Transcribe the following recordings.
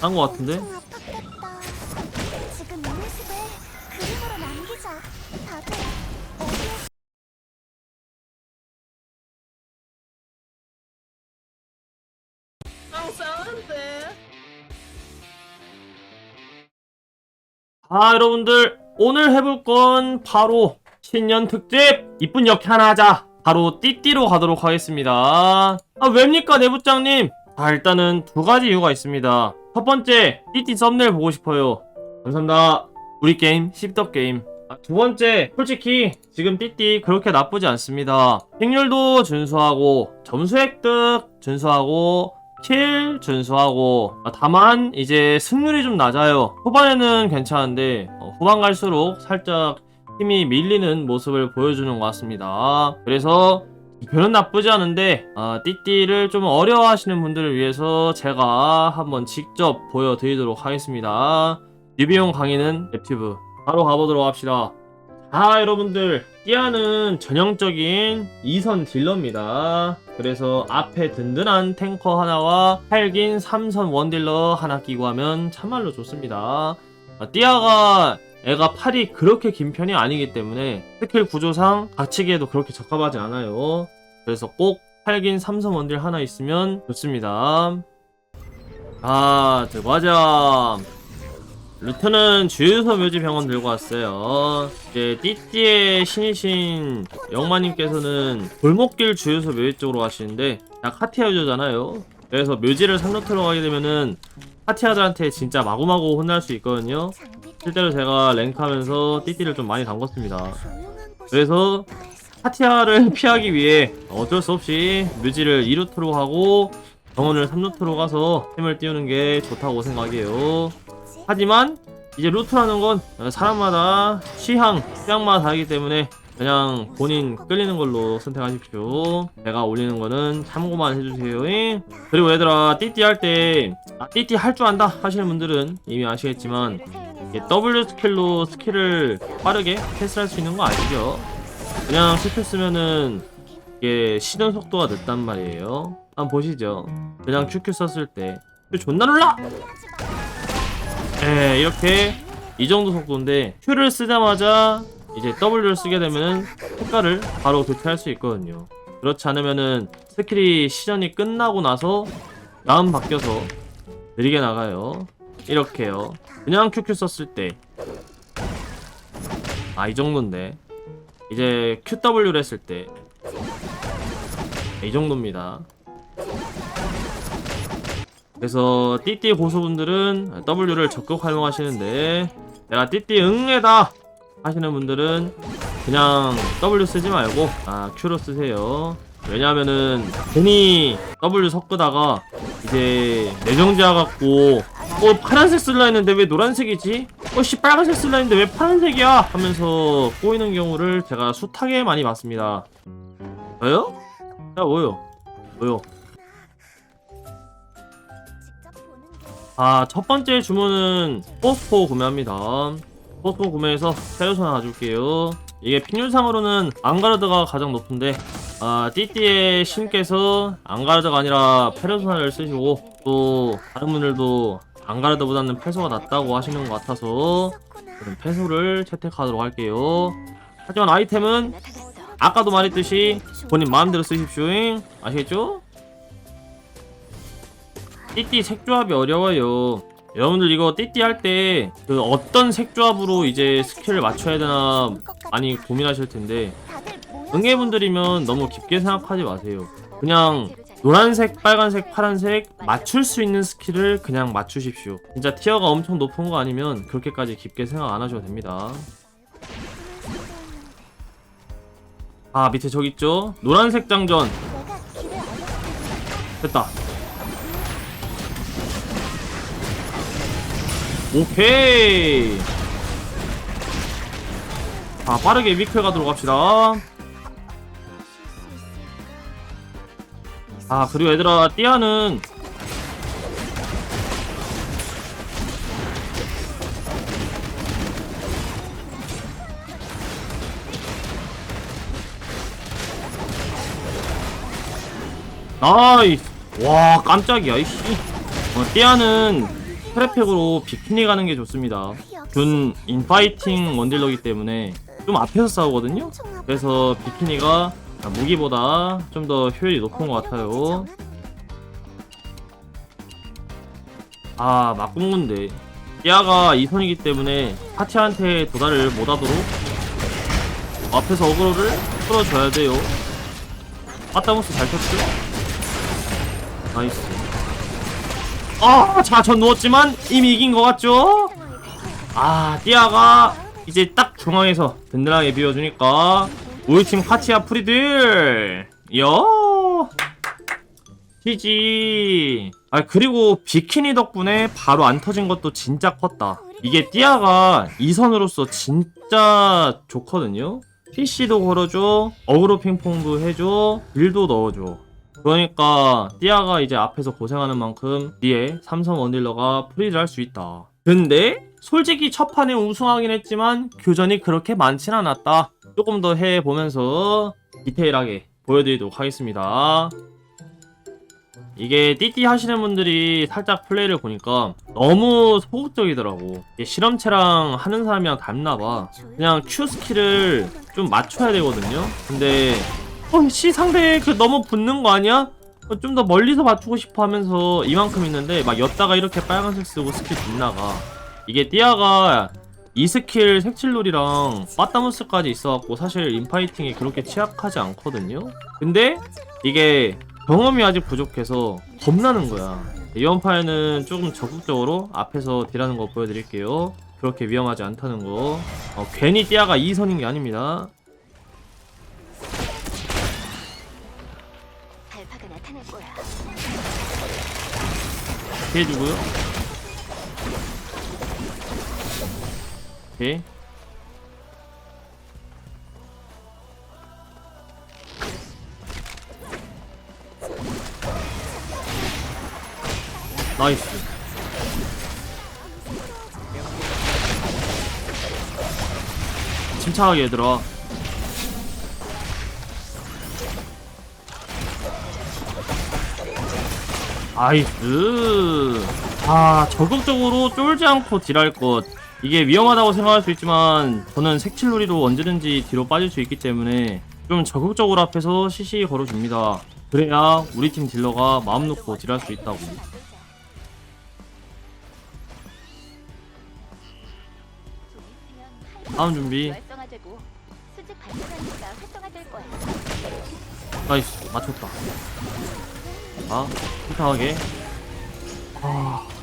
한거 같은데? 엄청 아팠겠다. 지금 이 모습을 그림으로 남기자. 다들 어디에 아 여러분들 오늘 해볼 건 바로 신년 특집 이쁜 역해 하나 하자 바로 띠띠로 가도록 하겠습니다 아 왜입니까 내부장님 아 일단은 두 가지 이유가 있습니다 첫 번째 띠띠 썸네일 보고 싶어요. 감사합니다. 우리 게임 씹덕게임. 아, 두 번째 솔직히 지금 띠띠 그렇게 나쁘지 않습니다. 확률도 준수하고 점수 획득 준수하고 킬 준수하고 아, 다만 이제 승률이 좀 낮아요. 후반에는 괜찮은데 어, 후반 갈수록 살짝 힘이 밀리는 모습을 보여주는 것 같습니다. 그래서 별은 나쁘지 않은데 아, 띠띠를 좀 어려워하시는 분들을 위해서 제가 한번 직접 보여드리도록 하겠습니다. 뉴비용 강의는 랩튜브 바로 가보도록 합시다. 자 여러분들. 띠아는 전형적인 2선 딜러입니다. 그래서 앞에 든든한 탱커 하나와 팔긴 3선 원딜러 하나 끼고 하면 참말로 좋습니다. 아, 띠아가 애가 팔이 그렇게 긴 편이 아니기 때문에 스킬 구조상 갖추기에도 그렇게 적합하지 않아요 그래서 꼭 팔긴 3선 원딜 하나 있으면 좋습니다 아 들어가자 루트는 주유소 묘지 병원 들고 왔어요. 이제 띠띠의 신이신 영마님께서는 골목길 주유소 묘지 쪽으로 가시는데 약 하티아 유저잖아요. 그래서 묘지를 삼루트로 가게 되면은 하티아들한테 진짜 마구마구 혼날 수 있거든요. 실제로 제가 랭크하면서 띠띠를 좀 많이 담궜습니다. 그래서 하티아를 피하기 위해 어쩔 수 없이 묘지를 2루트로 하고 병원을 3루트로 가서 힘을 띄우는 게 좋다고 생각해요. 하지만 이제 루트라는 건 사람마다 취향, 취향마다 다르기 때문에 그냥 본인 끌리는 걸로 선택하십시오. 제가 올리는 거는 참고만 해주세요. 잉? 그리고 얘들아 띠띠 할 때 아, 띠띠 할 줄 안다 하시는 분들은 이미 아시겠지만 W 스킬로 스킬을 빠르게 패스할 수 있는 거 아시죠? 그냥 스킬 쓰면은 이게 시전 속도가 늦단 말이에요. 한번 보시죠. 그냥 QQ 썼을 때 존나 놀라! 예, 이렇게 이 정도 속도인데 Q를 쓰자마자 이제 W를 쓰게 되면은 효과를 바로 교체할 수 있거든요. 그렇지 않으면은 스킬이 시전이 끝나고 나서 다음 바뀌어서 느리게 나가요. 이렇게요. 그냥 QQ 썼을 때. 아, 이 정도인데. 이제 QW를 했을 때. 이 정도입니다. 그래서 띠띠 고수분들은 W를 적극 활용하시는데 내가 띠띠 응애다 하시는 분들은 그냥 W 쓰지 말고 아 Q로 쓰세요 왜냐하면은 괜히 W 섞으다가 이제 내정지화 갖고 어 파란색 쓸라 했는데 왜 노란색이지? 어씨 빨간색 쓸라 했는데 왜 파란색이야? 하면서 꼬이는 경우를 제가 숱하게 많이 봤습니다 저요? 야 뭐요? 뭐요? 아, 첫 번째 주문은 포스포 구매합니다. 포스포 구매해서 페르소나 놔줄게요. 이게 픽률상으로는 앙가르드가 가장 높은데, 아, 띠띠의 신께서 앙가르드가 아니라 페르소나를 쓰시고, 또, 다른 분들도 앙가르드보다는 페소가 낫다고 하시는 것 같아서. 저는 페소를 채택하도록 할게요. 하지만 아이템은 아까도 말했듯이 본인 마음대로 쓰십시오. 아시겠죠? 띠띠 색조합이 어려워요. 여러분들 이거 띠띠 할 때 그 어떤 색조합으로 이제 스킬을 맞춰야 되나 많이 고민하실 텐데 응애분들이면 너무 깊게 생각하지 마세요. 그냥 노란색, 빨간색, 파란색 맞출 수 있는 스킬을 그냥 맞추십시오. 진짜 티어가 엄청 높은 거 아니면 그렇게까지 깊게 생각 안 하셔도 됩니다. 아 밑에 저기 있죠? 노란색 장전. 됐다. 오케이. 자, 빠르게 위클 가도록 합시다. 아, 그리고 얘들아, 띠아는 나이스. 와, 깜짝이야, 이씨. 어, 띠아는 트랩팩으로 비키니 가는 게 좋습니다. 준 인파이팅 원딜러기 때문에 좀 앞에서 싸우거든요. 그래서 비키니가 무기보다 좀 더 효율이 높은 것 같아요. 아 막공군데 띠아가 이선이기 때문에 파티한테 도달을 못하도록 앞에서 어그로를 풀어줘야 돼요. 빠따무스 잘 쳤죠? 나이스. 아, 자, 전 누웠지만 이미 이긴 것 같죠? 아, 띠아가 이제 딱 중앙에서 든든하게 비워주니까 우리 팀 파티아 프리들. 여. GG 아 그리고 비키니 덕분에 바로 안 터진 것도 진짜 컸다. 이게 띠아가 이선으로서 진짜 좋거든요. PC도 걸어줘. 어그로 핑퐁도 해줘. 딜도 넣어줘. 그러니까 띠아가 이제 앞에서 고생하는 만큼 뒤에 삼성 원딜러가 프리를 할 수 있다. 근데 솔직히 첫 판에 우승하긴 했지만 교전이 그렇게 많진 않았다 조금 더 해보면서 디테일하게 보여드리도록 하겠습니다. 이게 띠띠 하시는 분들이 살짝 플레이를 보니까 너무 소극적이더라고. 실험체랑 하는 사람이랑 닮나봐. 그냥 Q 스킬을 좀 맞춰야 되거든요. 근데 어씨 상대 그 너무 붙는 거 아니야? 좀더 멀리서 맞추고 싶어 하면서 이만큼 있는데 막 였다가 이렇게 빨간색 쓰고 스킬 빗나가. 이게 띠아가 이 스킬 색칠놀이랑 빠따무스까지 있어갖고 사실 인파이팅이 그렇게 취약하지 않거든요? 근데 이게 경험이 아직 부족해서 겁나는 거야. 이번 판에는 조금 적극적으로 앞에서 딜하는 거 보여드릴게요. 그렇게 위험하지 않다는 거. 어, 괜히 띠아가 2선인 게 아닙니다. 피해주고요 오케이. 나이스. 침착하게 얘들아. 아이스. 아 적극적으로 쫄지 않고 딜할 것 이게 위험하다고 생각할 수 있지만 저는 색칠놀이로 언제든지 뒤로 빠질 수 있기 때문에 좀 적극적으로 앞에서 CC 걸어줍니다. 그래야 우리 팀 딜러가 마음 놓고 딜할 수 있다고. 다음 준비. 나이스. 맞췄다. 자 침착하게. 아...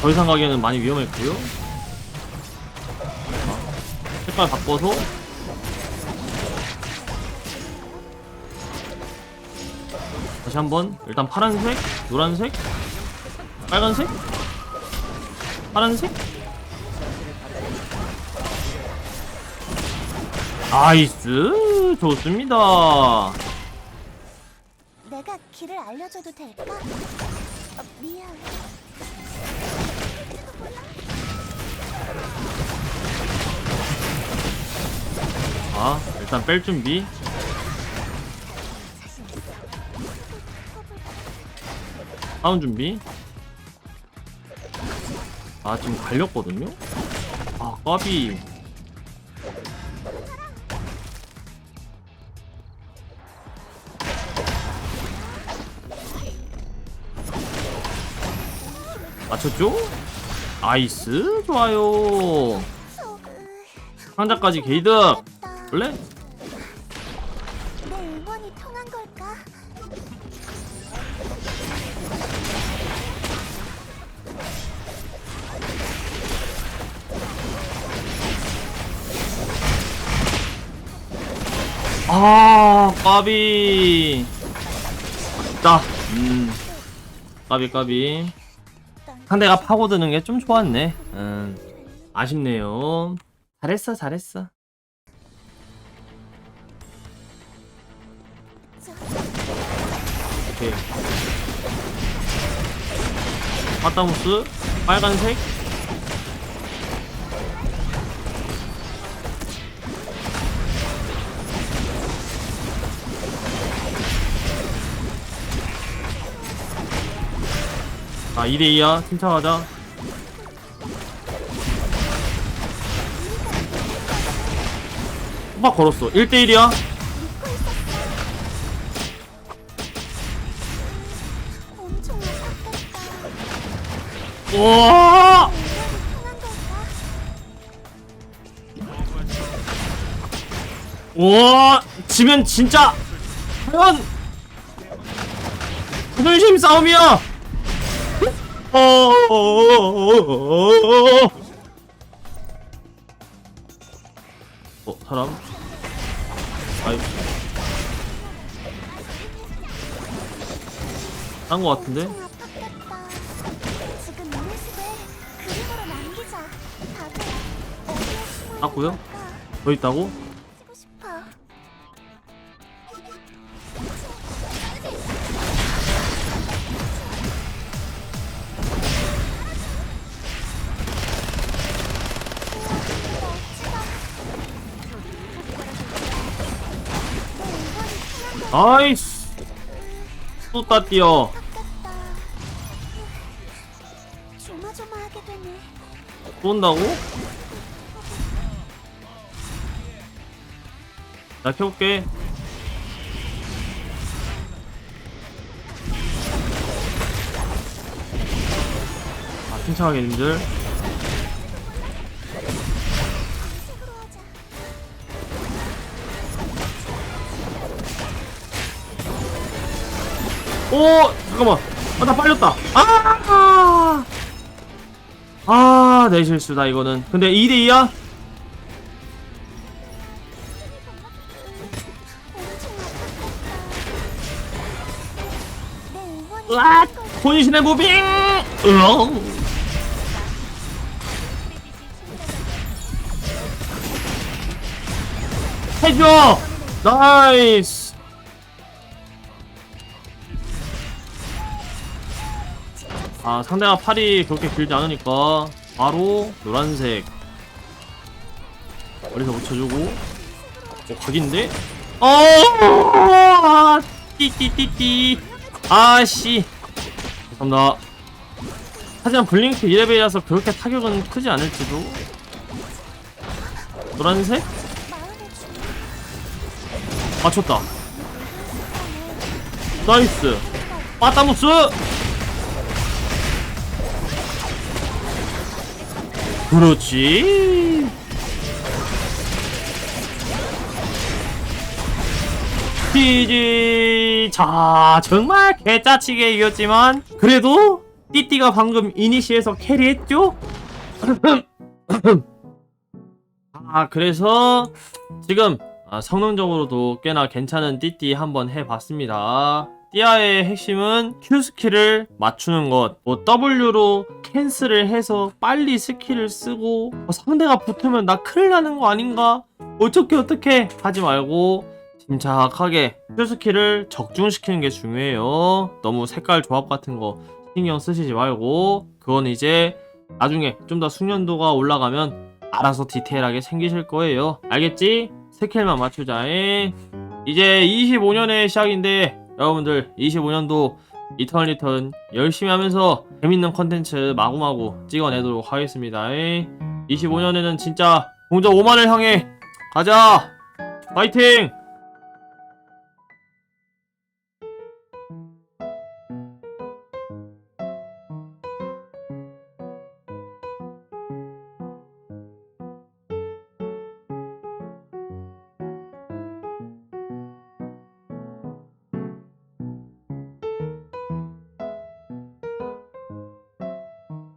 더 이상 가기에는 많이 위험했고요. 자, 색깔 바꿔서. 다시 한번 일단 파란색 노란색 빨간색 파란색? 나이스! 좋습니다. 내가 길을 알려줘도 될까? 자 일단 뺄 준비. 다운 준비. 아 지금 갈렸거든요? 아 까비 맞췄죠? 나이스 좋아요. 상자까지 게이드 원래? 내 응원이 통한 걸까? 아 까비. 아쉽다. 음. 까비 까비 상대가 파고드는 게 좀 좋았네. 음 아쉽네요. 잘했어 잘했어. 오케이. 파타무스 빨간색 2대2야. 침착하자. 호박 걸었어. 1대1이야. 엄청 아깝겠다. 우와! 우와! 지면 진짜 과연 자존심 싸움이야 어, 어어어어어어 어 사람 아이 딴거 같은데 땄고요? 있을까? 더 있다고. 아이씨 또 따 뛰어 아깝다. 조마조마하게 되네. 또 온다고? 나 켜볼게 아 침착하게 님들 오 잠깐만 아나 빨렸다 아! 아내 실수다 이거는 근데 2대2야? 엄청 아깝겠다. 내 응원이 으아 필요할 거야. 혼신의 무빙 으엉 해줘 나이스 아 상대가 팔이 그렇게 길지 않으니까 바로 노란색 머리서 붙여주고. 어 각인데? 어! 아, 띠띠띠띠. 아씨. 감사합니다. 하지만 블링크 2레벨이라서 그렇게 타격은 크지 않을지도. 노란색? 맞췄다. 나이스. 빠따무스 그렇지 피지 자 정말 개짜치게 이겼지만 그래도 띠띠가 방금 이니시에서 캐리했죠? 아 그래서 지금 아, 성능적으로도 꽤나 괜찮은 띠띠 한번 해봤습니다. 띠아의 핵심은 Q 스킬을 맞추는 것, 뭐 W로 캔슬을 해서 빨리 스킬을 쓰고 어, 상대가 붙으면 나 큰일 나는 거 아닌가? 어떻게 어떻게 하지 말고 침착하게 Q 스킬을 적중시키는 게 중요해요. 너무 색깔 조합 같은 거 신경 쓰시지 말고 그건 이제 나중에 좀 더 숙련도가 올라가면 알아서 디테일하게 생기실 거예요. 알겠지? 스킬만 맞추자 잉. 이제 25년의 시작인데 여러분들 25년도 이턴 리턴 열심히 하면서 재밌는 컨텐츠 마구마구 찍어내도록 하겠습니다. 25년에는 진짜 공적 5만을 향해 가자. 파이팅!